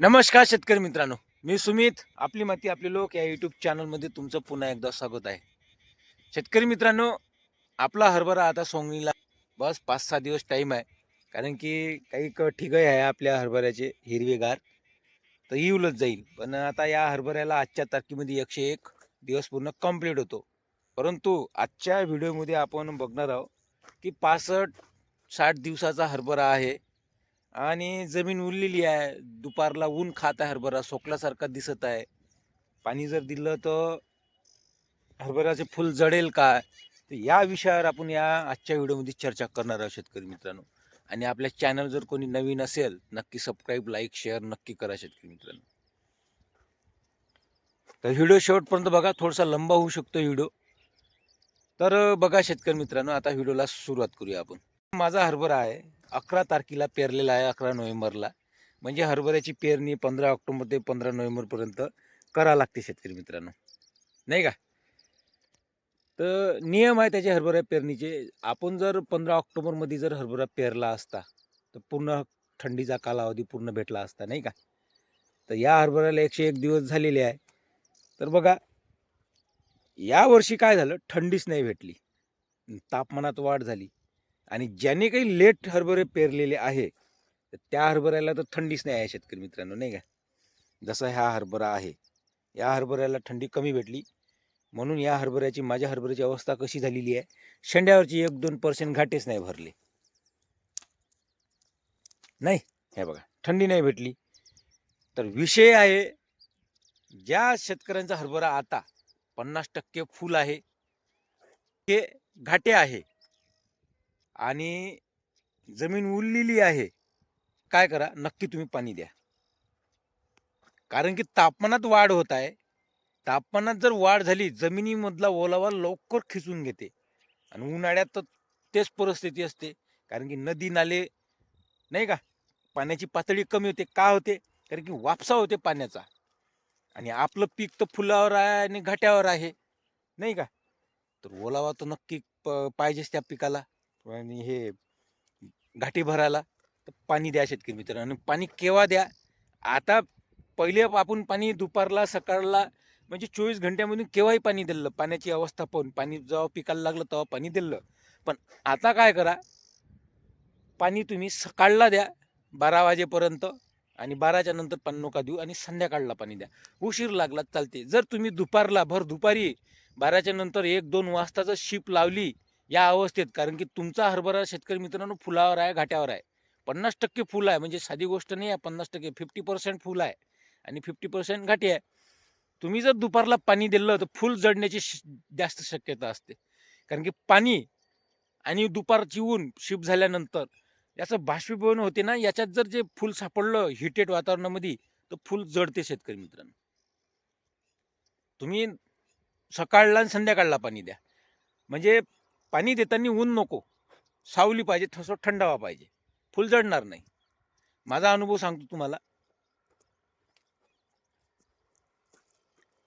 नमस्कार शेतकरी मित्रांनो मी सुमित आपली माती आपले लोक या यूट्यूब चॅनलमध्ये तुमचं पुन्हा एकदा स्वागत आहे. शेतकरी मित्रांनो आपला हरभरा आता सोंगणीला बस पाच सहा दिवस टाईम आहे कारण की काही क ठिगय आहे आपल्या हरभऱ्याचे हिरवेगार तर येऊलच जाईल. पण आता या हरभऱ्याला आजच्या तारखेमध्ये एकशे एक दिवस पूर्ण कंप्लीट होतो. परंतु आजच्या व्हिडिओमध्ये आपण बघणार आहोत की पासष्ट साठ दिवसाचा हरभरा आहे. आणि जमीन उरलेली आहे. दुपारला ऊन खात आहे हरभरा सोकल्यासारखा दिसत आहे. पाणी जर दिलं तर हरभऱ्याचे फुल जडेल काय तर या विषयावर आपण या आजच्या व्हिडिओमध्ये चर्चा करणार आहोत शेतकरी मित्रांनो. आणि आपल्या चॅनल जर कोणी नवीन असेल नक्की सबस्क्राईब लाईक शेअर नक्की करा शेतकरी मित्रांनो. तर व्हिडिओ शेवटपर्यंत बघा थोडासा लंबा होऊ शकतो व्हिडिओ. तर बघा शेतकरी मित्रांनो आता व्हिडिओला सुरुवात करूया आपण. माझा हरभरा आहे. अकरा तारखेला पेरलेला आहे अकरा नोव्हेंबरला. म्हणजे हरभऱ्याची पेरणी पंधरा ऑक्टोबर ते पंधरा नोव्हेंबरपर्यंत करा लागते शेतकरी मित्रांनो. नाही का? तर नियम आहे त्याचे हरभरा पेरणीचे. आपण जर पंधरा ऑक्टोबरमध्ये जर हरभरा पेरला असता तर पूर्ण थंडीचा कालावधी पूर्ण भेटला असता नाही का? तर या हरभऱ्याला एकशे एक दिवस झालेले आहे. तर बघा या वर्षी काय झालं? थंडीच नाही भेटली. तापमानात वाढ झाली. आणि ज्याने काही लेट हरभरे पेरलेले आहे तर त्या हरभऱ्याला तर थंडीच नाही आहे शेतकरी मित्रांनो नाही का? जसा हा हरभरा आहे या हरभऱ्याला थंडी कमी भेटली. म्हणून या हरभऱ्याची माझ्या हरभऱ्याची अवस्था कशी झालेली आहे शेंड्यावरची एक दोन पर्सेंट घाटेच नाही भरले. नाही हे बघा थंडी नाही भेटली. तर विषय आहे ज्या शेतकऱ्यांचा हरभरा आता पन्नास टक्के फुल आहे ते घाटे आहे. आणि जमीन उरलेली आहे. काय करा नक्की तुम्ही पाणी द्या. कारण की तापमानात वाढ होत आहे. तापमानात जर वाढ झाली जमिनीमधला ओलावा लवकर खिचून घेते. आणि उन्हाळ्यात तर तेच परिस्थिती असते. कारण की नदी नाले नाही का? पाण्याची पातळी कमी होते. का होते? कारण की वापसा होते पाण्याचा. आणि आपलं पीक तर फुलावर आहे आणि घाट्यावर आहे. नाही का? तर ओलावा तर नक्की प- पाहिजेच त्या पिकाला. आणि हे घाटी भरायला तर पाणी द्या शेतकरी मित्रांनो. आणि पाणी केव्हा द्या? आता पहिले आपण पाणी दुपारला सकाळला म्हणजे चोवीस घंट्यामधून केव्हाही पाणी दिलं. पाण्याची अवस्था पाहून पाणी जेव्हा पिकाला लागलं तेव्हा पाणी दिलं. पण आता काय करा? पाणी तुम्ही सकाळला द्या बारा वाजेपर्यंत आणि बाराच्या नंतर पाणी नका देऊ आणि संध्याकाळला पाणी द्या. उशीर लागला चालते. जर तुम्ही दुपारला भर दुपारी बाराच्या नंतर एक दोन वाजताचं शिप लावली या अवस्थेत. कारण की तुमचा हरभरा शेतकरी मित्रांनो फुलावर आहे घाट्यावर आहे. पन्नास टक्के फुल आहे. म्हणजे साधी गोष्ट नाही आहे पन्नास टक्के. फिफ्टी पर्सेंट फुल आहे. आणि फिफ्टी पर्सेंट घाटी आहे. तुम्ही जर दुपारला पाणी दिलं तर फुल जडण्याची जास्त शक्यता असते. कारण की पाणी आणि दुपारची ऊन शिप झाल्यानंतर याचं बाष्पीभवन होते ना याच्यात जर जे फुल सापडलं हिटेड वातावरणामध्ये तर फुल जडते शेतकरी मित्रांनो. तुम्ही सकाळला आणि संध्याकाळला पाणी द्या. म्हणजे पाणी देताना ऊन नको. सावली पाहिजे थोडंसं थंडावा पाहिजे. फुल जडणार नाही. माझा अनुभव सांगतो तुम्हाला.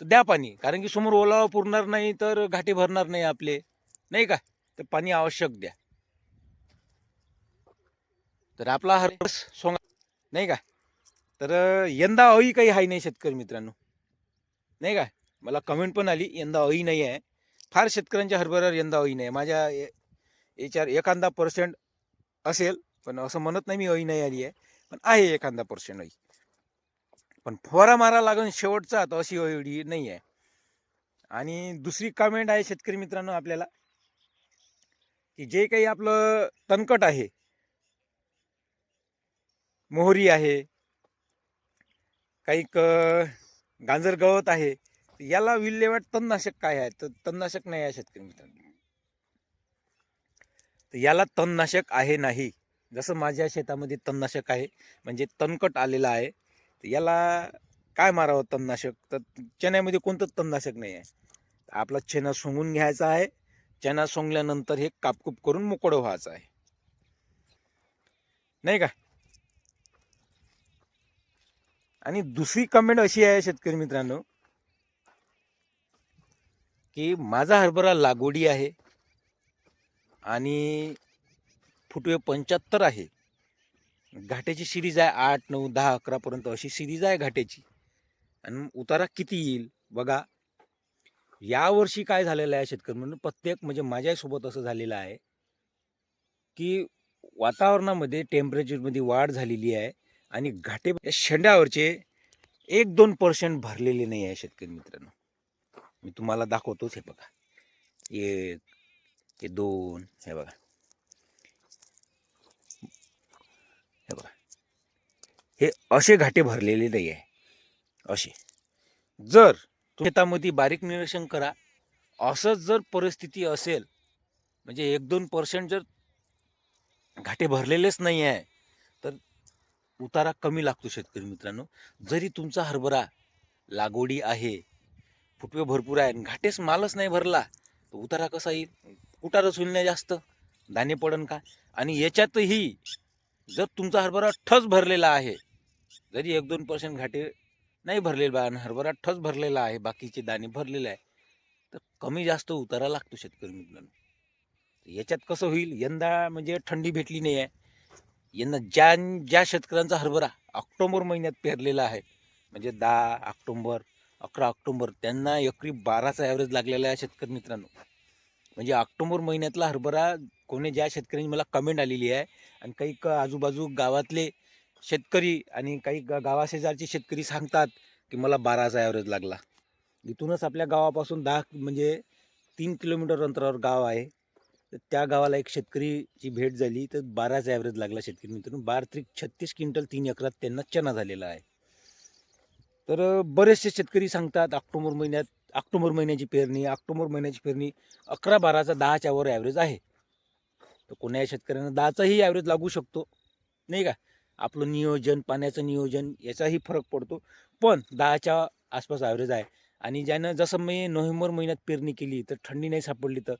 तर द्या पाणी कारण की समोर ओलावा पुरणार नाही तर घाटे भरणार नाही आपले. नाही का? तर पाणी आवश्यक द्या. तर आपला हरस सोंगा नाही का? तर यंदा अळी काही आहे नाही शेतकरी मित्रांनो. नाही का? मला कमेंट पण आली यंदा अळी नाही आहे. फार शेतकऱ्यांच्या हरभऱ्यावर यंदा अळी नाही माझ्या याच्यावर एखादा पर्सेंट असेल पण असं म्हणत नाही मी अळी नाही आली आहे पण आहे एखादा पर्सेंट अळी पण फवारा मारा लागून शेवटचा तर अशी अळी नाही आहे. आणि दुसरी कमेंट आहे शेतकरी मित्रांनो आपल्याला की जे काही आपलं तणकट आहे मोहरी आहे काही क गांजर गवत आहे याला विल्हेवाट तणनाशक काय आहे? तर तणनाशक नाही आहे शेतकरी मित्रांनो. तर याला तणनाशक आहे नाही. जसं माझ्या शेतामध्ये तणनाशक आहे म्हणजे तणकट आलेला आहे तर याला काय मारावं तणनाशक? तर चण्यामध्ये कोणतंच तणनाशक नाही आहे. आपला चणा सोंगून घ्यायचा आहे. चणा सोंगल्यानंतर हे कापकूप करून मोकळं व्हायचं आहे. नाही का? आणि दुसरी कमेंट अशी आहे शेतकरी मित्रांनो की माझा हरभरा लागवडी आहे आणि फुटवे पंच्याहत्तर आहे. घाट्याची सिरीज आहे आठ नऊ दहा अकरापर्यंत अशी सिरीज आहे घाट्याची. आणि उतारा किती येईल? बघा. यावर्षी काय झालेलं आहे शेतकरी म्हणून प्रत्येक म्हणजे माझ्यासोबत असं झालेलं आहे की वातावरणामध्ये टेम्परेचरमध्ये वाढ झालेली आहे आणि घाटे शेंड्यावरचे एक दोन पर्सेंट भरलेले नाही आहे शेतकरी मित्रांनो. मी तुम्हाला दाखवतोच हे बघा. एक हे दोन हे बघा. हे बघा. हे असे घाटे भरलेले नाही आहे असे. जर तुम्ही शेतामध्ये बारीक निरीक्षण करा असंच जर परिस्थिती असेल म्हणजे एक दोन पर्सेंट जर घाटे भरलेलेच नाही आहे तर उतारा कमी लागतो शेतकरी मित्रांनो. जरी तुमचा हरभरा लागवडी आहे फुटवे भरपूर आहे आणि घाटेच मालच नाही भरला. तर उतारा कसा येईल? उतारच होईल नाही जास्त? दाणे पडन का? आणि याच्यातही जर तुमचा हरभरा ठस भरलेला आहे जरी एक दोन पर्सेंट घाटे नाही भरलेला आणि हरभरा ठस भरलेला आहे बाकीचे दाणे भरलेले आहे तर कमी जास्त उतारा लागतो शेतकरी मित्रांनो. याच्यात कसं होईल? यंदा म्हणजे थंडी भेटली नाही आहे. यंदा ज्या ज्या शेतकऱ्यांचा हरभरा ऑक्टोबर महिन्यात पेरलेला आहे म्हणजे दहा ऑक्टोंबर अकरा ऑक्टोंबर. त्यांना एकरी बाराचा ॲव्हरेज लागलेला आहे शेतकरी मित्रांनो. म्हणजे ऑक्टोंबर महिन्यातला हरभरा कोणी ज्या शेतकऱ्यांनी मला कमेंट आलेली आहे आणि काही क आजूबाजू गावातले शेतकरी आणि काही ग गावाशेजारचे शेतकरी सांगतात की मला बाराचा ॲव्हरेज लागला. इथूनच आपल्या गावापासून दहा म्हणजे तीन किलोमीटर अंतरावर गाव आहे. तर त्या गावाला एक शेतकरीची भेट झाली. तर बाराचा ॲव्हरेज लागला शेतकरी मित्रांनो. बारा त्रिक छत्तीस क्विंटल तीन एकरात त्यांना चना झालेला आहे. तर बरेचसे शेतकरी सांगतात ऑक्टोबर महिन्यात ऑक्टोबर महिन्याची पेरणी ऑक्टोबर महिन्याची पेरणी अकरा बाराचा दहाच्या वर ॲव्हरेज आहे. तर कोण्याही शेतकऱ्यांना दहाचाही ॲव्हरेज लागू शकतो नाही का? आपलं नियोजन पाण्याचं नियोजन याचाही फरक पडतो पण दहाच्या आसपास ॲव्हरेज आहे. आणि ज्यानं जसं मी नोव्हेंबर महिन्यात पेरणी केली तर थंडी नाही सापडली तर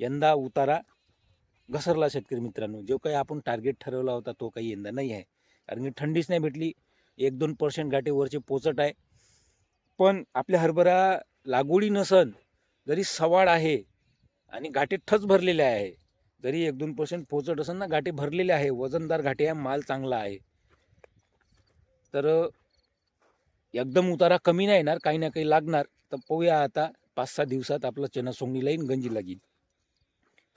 यंदा उतारा घसरला शेतकरी मित्रांनो. जो काही आपण टार्गेट ठरवला होता तो काही यंदा नाही आहे. कारण की थंडीच नाही भेटली एक दोन पर्सेंट घाटेवरचे पोचट आहे. पण आपल्या हरभरा लागवडी नसन जरी सवाड आहे आणि गाठी ठच भरलेले आहे जरी एक दोन पर्सेंट पोचट असेल ना गाठी भरलेले आहे वजनदार घाटे आहे माल चांगला आहे. तर एकदम उतारा कमी नाही येणार काही ना काही लागणार. तर पाहूया आता पाच सहा दिवसात आपलं चना सोंगणीला येईन गंजी लागेल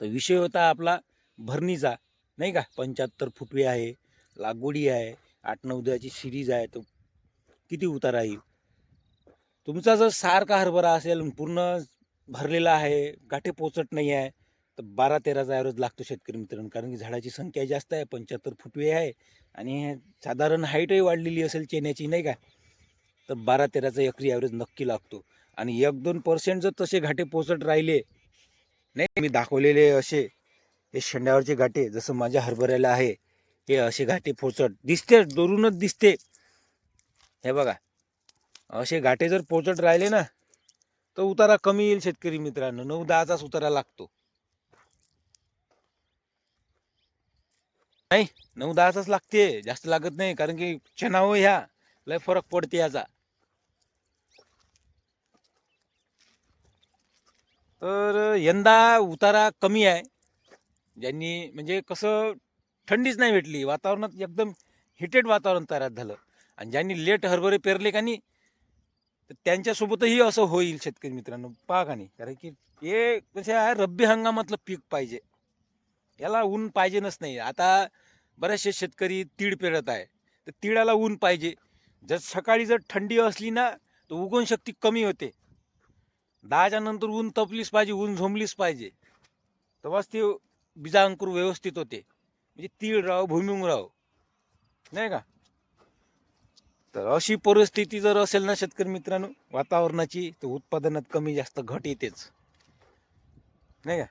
तर विषय होता आपला भरणीचा. नाही का? पंच्याहत्तर फुटवे आहे लागवडी आहे. आठ नऊ दहाची सिरीज आहे तर किती उतारा येईल तुमचा जर सारखा हरभरा असेल पूर्ण भरलेला आहे गाठे पोचट नाही आहे तर बारा तेराचा ॲव्हरेज लागतो शेतकरी मित्रांनो. कारण की झाडाची संख्या जास्त आहे पंच्याहत्तर फुटवे आहे आणि साधारण हाईटही वाढलेली असेल चेन्याची नाही का? तर बारा तेराचा एकरी ॲव्हरेज नक्की लागतो. आणि एक दोन पर्सेंट जर तसे घाटे पोचट राहिले नाही मी दाखवलेले असे हे शेंड्यावरचे घाटे जसं माझ्या हरभऱ्याला आहे हे असे घाटे पोचट दिसते दुरूनच दिसते. हे बघा असे घाटे जर पोचट राहिले ना तर उतारा कमी येईल शेतकरी मित्रांनो. नऊ दहाचाच उतारा लागतो. नाही नऊ दहाचाच लागते जास्त लागत नाही कारण की चना ह्या लय फरक पडते याचा. तर यंदा उतारा कमी आहे. ज्यांनी म्हणजे कसं थंडीच नाही भेटली. वातावरणात एकदम हिटेड वातावरण तयार झालं. आणि ज्यांनी लेट हरभरे पेरले का नाही तर त्यांच्यासोबतही असं होईल शेतकरी मित्रांनो. पहा का नाही कारण की हे कसे आहे रब्बी हंगामातलं पीक पाहिजे. याला ऊन पाहिजेच नाही. आता बरेचसे शेतकरी तीळ पेरत आहे. तर तिळाला ऊन पाहिजे. जर सकाळी जर थंडी असली ना तर उगवण शक्ती कमी होते. दहाच्या नंतर ऊन तपलीच पाहिजे ऊन झोंबलीच पाहिजे. तेव्हाच ते बीजांकुर व्यवस्थित होते. म्हणजे तीळ राव भुईमुंग राव. नाही का? तर अशी परिस्थिती जर असेल ना शेतकरी मित्रांनो वातावरणाची तर उत्पादनात कमी जास्त घट येतेच. नाही का?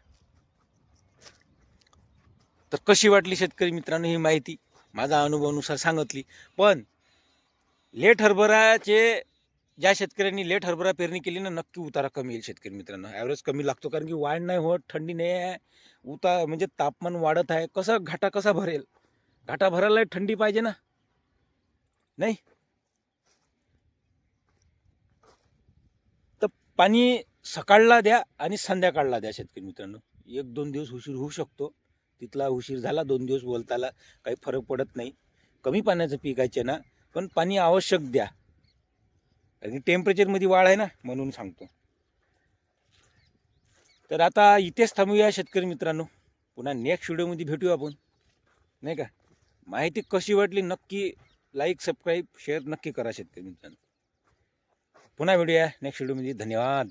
तर कशी वाटली शेतकरी मित्रांनो ही माहिती? माझा अनुभवानुसार सांगितली. पण लेट हरभराचे ज्या शेतकऱ्यांनी लेट हरभरा पेरणी केली ना नक्की उतारा कमी येईल शेतकरी मित्रांनो. ॲव्हरेज कमी लागतो कारण की वाढ नाही होत थंडी नाही आहे उता म्हणजे तापमान वाढत आहे. कसं घाटा कसा भरेल? घाटा भरायला थंडी पाहिजे ना? नाही? तर पाणी सकाळला द्या आणि संध्याकाळला द्या शेतकरी मित्रांनो. एक दोन दिवस उशीर होऊ शकतो. तिथला उशीर झाला दोन दिवस बोलताला काही फरक पडत नाही. कमी पाण्याचं पिकायचे ना पण पाणी आवश्यक द्या. कारण टेम्परेचरमध्ये वाढ आहे ना म्हणून सांगतो. तर आता इथेच थांबूया शेतकरी मित्रांनो. पुन्हा नेक्स्ट व्हिडिओमध्ये भेटूया आपण. नाही का? माहिती कशी वाटली नक्की लाईक सबस्क्राईब शेअर नक्की करा शेतकरी मित्रांनो. पुन्हा भेटूया नेक्स्ट व्हिडिओमध्ये धन्यवाद.